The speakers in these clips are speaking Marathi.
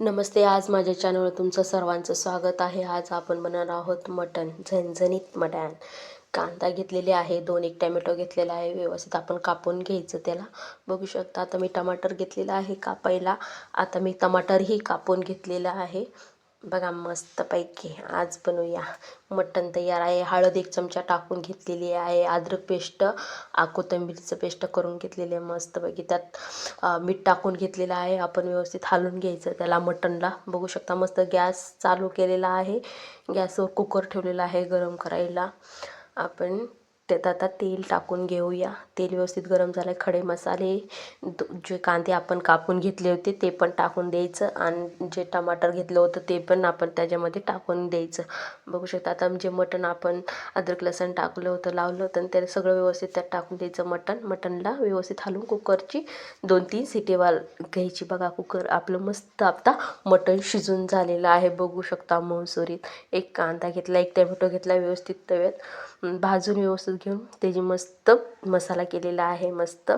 नमस्ते आज माझ्या चॅनलवर तुमचं सर्वांचं स्वागत आहे. आज आपण बनवणार आहोत मटण झणझणीत मटण. कांदा घेतलेले आहे दोन एक टॅमॅटो घेतलेला आहे व्यवस्थित आपण कापून घ्यायचं त्याला. बघू शकता आता मी टमाटर घेतलेला आहे कापायला. आता मी टमाटरही कापून घेतलेलं आहे. बघा मस्तपैकी आज बनवूया. मटण तयार आहे. हळद एक चमचा टाकून घेतलेली आहे. अद्रक पेस्ट आ कोथिंबीरचं पेस्ट करून घेतलेली आहे मस्तपैकी. त्यात मीठ टाकून घेतलेलं आहे. आपण व्यवस्थित हालून घ्यायचं त्याला मटणला. बघू शकता मस्त गॅस चालू केलेला आहे. गॅसवर कुकर ठेवलेला आहे गरम करायला. आपण त्यात आता तेल टाकून घेऊया. तेल व्यवस्थित गरम झालं आहे खडे मसाले जे कांदे आपण कापून घेतले होते ते पण टाकून द्यायचं. आणि जे टमाटर घेतलं होतं ते पण आपण त्याच्यामध्ये टाकून द्यायचं. बघू शकता आता जे मटण आपण अद्रक लसण टाकलं होतं लावलं होतं आणि ते सगळं व्यवस्थित त्यात टाकून द्यायचं मटण. मटणला व्यवस्थित हलवून कुकरची दोन तीन सिटी वाल घ्यायची. बघा कुकर आपलं मस्त आता मटण शिजून झालेलं आहे. बघू शकता मसुरीत. एक कांदा घेतला एक टमॅटो घेतला व्यवस्थित तव्यात. भाजून व्यवस्थित घेऊन त्याची मस्त मसाला केलेला आहे मस्त.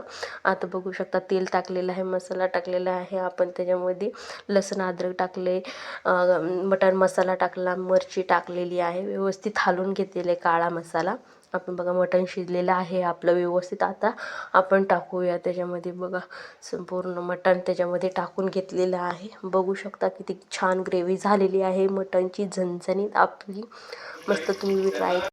आता बघू शकता तेल टाकलेलं आहे मसाला टाकलेला आहे. आपण त्याच्यामध्ये लसण अद्रक टाकले मटण मसाला टाकला मिरची टाकलेली आहे. व्यवस्थित हालून घेतलेले काळा मसाला. आपण बघा मटण शिजलेलं आहे. आपलं व्यवस्थित आता आपण टाकूया. त्याच्यामध्ये बघा संपूर्ण मटण त्याच्यामध्ये टाकून घेतलेलं आहे. बघू शकता किती छान ग्रेव्ही झालेली आहे. मटणची झणझणीत आपली. मस्त तुम्ही ट्राय